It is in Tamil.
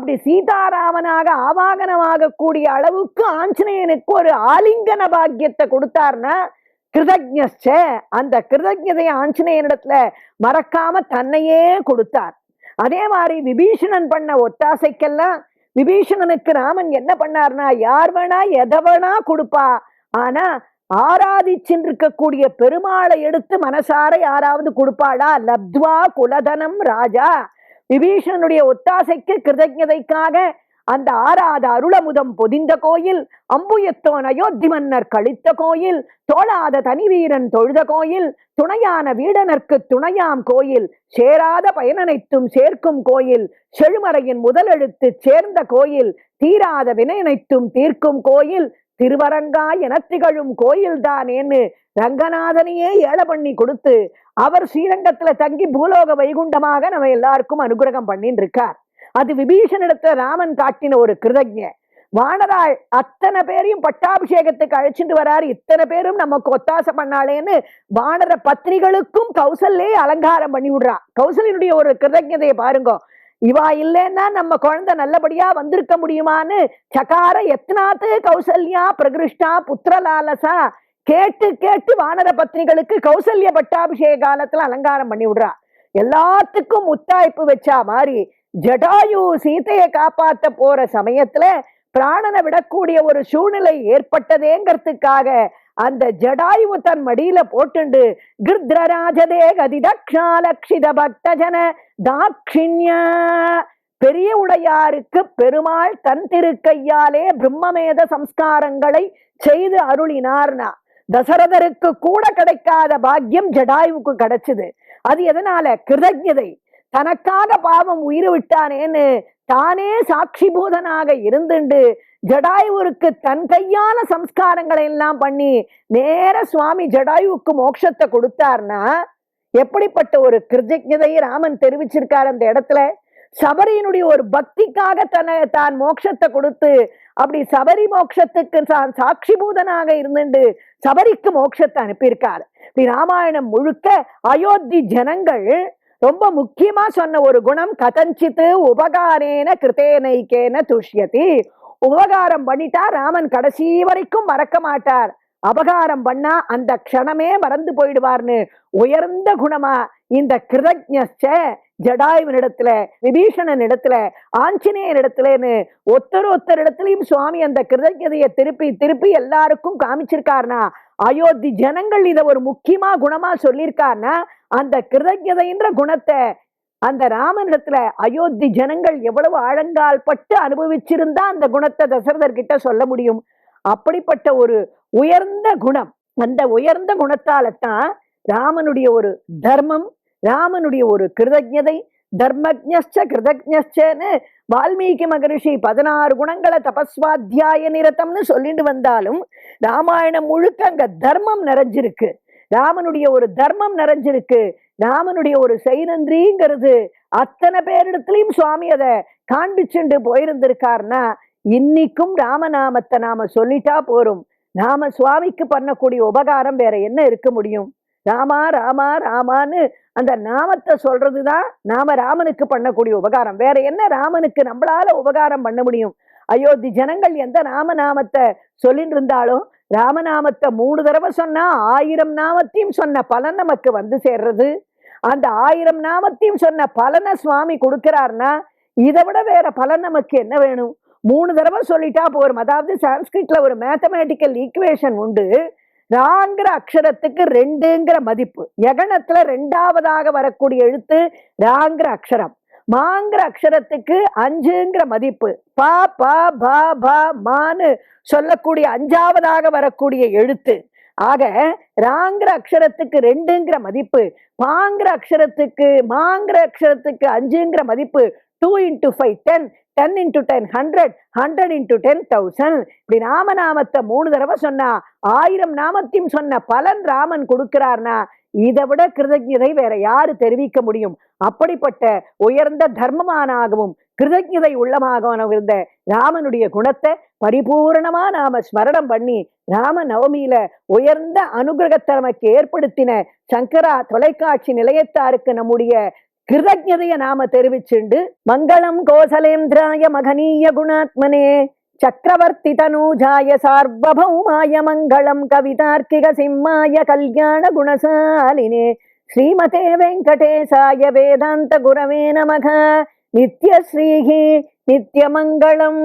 அப்படி சீதாராமனாக ஆவாகனமாக கூடிய அளவுக்கு ஆஞ்சநேயனுக்கு ஒரு ஆலிங்கன பாக்கியத்தை கொடுத்தார்னா கிருதஜ்ஞ அந்த கிருதஜதை ஆஞ்சநேயனிடத்துல மறக்காம தன்னையே கொடுத்தார். அதே மாதிரி விபீஷணன் பண்ண ஒத்தாசைக்கெல்லாம் விபீஷணனுக்கு ராமன் என்ன பண்ணார்னா யார் வேணா எதவனா வேணா கொடுப்பா. ஆனா ஆராதிச்சின்றிருக்கக்கூடிய பெருமாளை எடுத்து மனசார யாராவது கொடுப்பாளா? லப்த்வா குலதனம் ராஜா. விபீஷணனுடைய ஒத்தாசைக்கு கிருதஜதைக்காக அந்த ஆறாத அருளமுதம் பொதிந்த கோயில் அம்புயத்தோன் அயோத்தி மன்னர் கழித்த கோயில் தோளாத தனிவீரன் தொழுத கோயில் துணையான வீடனர்க்கு துணையாம் கோயில் சேராத பயனனைத்தும் சேர்க்கும் கோயில் செழுமறையின் முதலெழுத்து சேர்ந்த கோயில் தீராத வினையனைத்தும் தீர்க்கும் கோயில் திருவரங்கா என திகழும் கோயில் தானேன்னு ரங்கநாதனையே ஏழை பண்ணி கொடுத்து அவர் ஸ்ரீரங்கத்துல தங்கி பூலோக வைகுண்டமாக நம்ம எல்லாருக்கும் அனுகிரகம் பண்ணின்னு இருக்கார் அது விபீஷணிடத்துல ராமன் காட்டின ஒரு கிருதஜ வானராள் அத்தனை பேரையும் பட்டாபிஷேகத்துக்கு அழைச்சிட்டு வராரு. இத்தனை பேரும் நமக்கு ஒத்தாசை பண்ணாளேன்னு வானர பத்னிகளுக்கும் கௌசல்லே அலங்காரம் பண்ணி விடுறா. கௌசலினுடைய ஒரு கிருதஜதையை பாருங்க. இவா இல்லைன்னா நம்ம குழந்தை நல்லபடியா வந்திருக்க முடியுமான்னு சகார எத்னாத்து கௌசல்யா பிரகிருஷ்டா புத்திரலாலசா கேட்டு கேட்டு வானர பத்னிகளுக்கு கௌசல்ய பட்டாபிஷேக காலத்துல அலங்காரம் பண்ணி விடுறா. எல்லாத்துக்கும் முத்தாய்ப்பு வச்சா மாதிரி ஜடாயு சீதையை காப்பாத்த போற சமயத்துல பிராணனை விடக்கூடிய ஒரு சூழ்நிலை ஏற்பட்டதேங்கிறதுக்காக அந்த ஜடாயு தன் மடியில போட்டுண்டு கிருத்ரராஜதே கதிதக்ஷாலக்ஷித பக்தஜன தாக்ஷிண்யா பெரிய உடையாருக்கு பெருமாள் தன் திருக்கையாலே பிரம்மமேத சம்ஸ்காரங்களை செய்து அருளினார்னா. தசரதருக்கு கூட கிடைக்காத பாக்கியம் ஜடாயுவுக்கு கிடைச்சது. அது எதனால? கிருதஜதை தனக்காக பாவம் உயிர் விட்டானேன்னு தானே சாட்சிபூதனாக இருந்துண்டு. ஜடாயுவுக்கு தன் கையான சம்ஸ்காரங்களை எல்லாம் பண்ணி நேர சுவாமி ஜடாயுவுக்கு மோட்சத்தை கொடுத்தார்னா எப்படிப்பட்ட ஒரு கிருதஜதை ராமன் தெரிவிச்சிருக்கார் அந்த இடத்துல? சபரியினுடைய ஒரு பக்திக்காக தன்னை தான் மோட்சத்தை கொடுத்து அப்படி சபரி மோட்சத்துக்கு தான் சாட்சிபூதனாக இருந்துண்டு சபரிக்கு மோட்சத்தை அனுப்பியிருக்கார். இப்படி ராமாயணம் முழுக்க அயோத்தி ஜனங்கள் ரொம்ப முக்கியமா சொன்ன ஒரு குணம் கதஞ்சித்து உபகாரேன கிருத்தேனைக்கேன துஷ்யதி. உபகாரம் பண்ணிட்டா ராமன் கடைசி வரைக்கும் மறக்க மாட்டார். அபகாரம் பண்ணா அந்த க்ஷணமே மறந்து போயிடுவார்னு உயர்ந்த குணமா இந்த கிருதஜ்ஞச்ச ஜடாயுவனிடத்துல விபீஷணன் இடத்துல ஆஞ்சநேயர் இடத்துலன்னு ஒத்தர் ஒத்தர் இடத்துலயும் சுவாமி அந்த கிருதஜதையை திருப்பி திருப்பி எல்லாருக்கும் காமிச்சிருக்காருனா அயோத்தி ஜனங்கள் இதை ஒரு முக்கியமா குணமா சொல்லியிருக்காருன்னா அந்த கிருதஜதைன்ற குணத்தை அந்த ராமனிடத்துல அயோத்தி ஜனங்கள் எவ்வளவு ஆழங்கால் பட்டு அனுபவிச்சிருந்தா அந்த குணத்தை தசரதர் கிட்ட சொல்ல முடியும்? அப்படிப்பட்ட ஒரு உயர்ந்த குணம் அந்த உயர்ந்த குணத்தால தான் ராமனுடைய ஒரு தர்மம் ராமனுடைய ஒரு கிருதஜதை தர்மஜ்ஞச்ச கிருதஜ்ஞன்னு வால்மீகி மகரிஷி பதினாறு குணங்களை தபஸ்வாத்தியாய நிரத்தம்னு சொல்லிட்டு வந்தாலும் ராமாயணம் முழுக்க அங்க தர்மம் நிறைஞ்சிருக்கு. ராமனுடைய ஒரு தர்மம் நிறைஞ்சிருக்கு. ராமனுடைய ஒரு செய்நன்றிங்கிறது அத்தனை பேரிடத்துலயும் சுவாமி அதை காண்பிச்சுண்டு போயிருந்திருக்காருன்னா இன்னைக்கும் ராமநாமத்தை நாம சொல்லிட்டா போறோம் நாம சுவாமிக்கு பண்ணக்கூடிய உபகாரம் வேற என்ன இருக்க முடியும்? ராமா ராமா ராமான்னு அந்த நாமத்தை சொல்றதுதான் நாம ராமனுக்கு பண்ணக்கூடிய உபகாரம். வேற என்ன ராமனுக்கு நம்மளால உபகாரம் பண்ண முடியும்? அயோத்தி ஜனங்கள் எந்த ராமநாமத்தை சொல்லிட்டு இருந்தாலும் ராமநாமத்தை மூணு தடவை சொன்னா ஆயிரம் நாமத்தையும் சொன்ன பலன் நமக்கு வந்து சேர்றது. அந்த ஆயிரம் நாமத்தையும் சொன்ன பலனை சுவாமி கொடுக்கிறார்னா இதை விட வேற பலன் நமக்கு என்ன வேணும்? மூணு தடவை சொல்லிட்டா போரும். அதாவது சான்ஸ்கிரிட்ல ஒரு மேத்தமேட்டிக்கல் ஈக்குவேஷன் உண்டு. ராங்கிற அக்ஷரத்துக்கு ரெண்டுங்கிற மதிப்பு. யகணத்துல ரெண்டாவதாக வரக்கூடிய எழுத்து ராங்கிற அக்ஷரம். மாங்கிற அக்ஷரத்துக்கு அஞ்சுங்கிற மதிப்பு. பா பா பா பா மான்னு சொல்லக்கூடிய அஞ்சாவதாக வரக்கூடிய எழுத்து. ஆக ராங்கிற அக்ஷரத்துக்கு ரெண்டுங்கிற மதிப்பு பாங்கிற அக்ஷரத்துக்கு மாங்கிற அக்ஷரத்துக்கு அஞ்சுங்கிற மதிப்பு two into five ten ten into ten hundred hundred into ten thousand இப்படி ராமநாமத்தை மூணு தடவை சொன்னா ஆயிரம் நாமத்தையும் சொன்ன பலன் ராமன் கொடுக்கிறார்னா இதை விட கிருதஜதை வேற யாரு தெரிவிக்க முடியும்? அப்படிப்பட்ட உயர்ந்த தர்மமானாகவும் கிருதஜதை உள்ளமாகவும் இருந்த ராமனுடைய குணத்தை பரிபூரணமா நாம ஸ்மரணம் பண்ணி ராம நவமியில உயர்ந்த அனுகிரகத்தை நமக்கு ஏற்படுத்தின சங்கரா தொலைக்காட்சி நிலையத்தாருக்கு நம்முடைய கிருதஜதைய நாம தெரிவிச்சுண்டு மங்களம் கோசலேந்திராய மகனீய குணாத்மனே சக்கரவர்த்தி தனூஜாய சார்வபௌமாய மங்களம் கவிதார்க்கிக சிம்மாய கல்யாண குணசாலினே ஸ்ரீமதே வெங்கடேசாய வேதாந்த குரவே நமக நித்யஸ்ரீஹி நித்யமங்களம்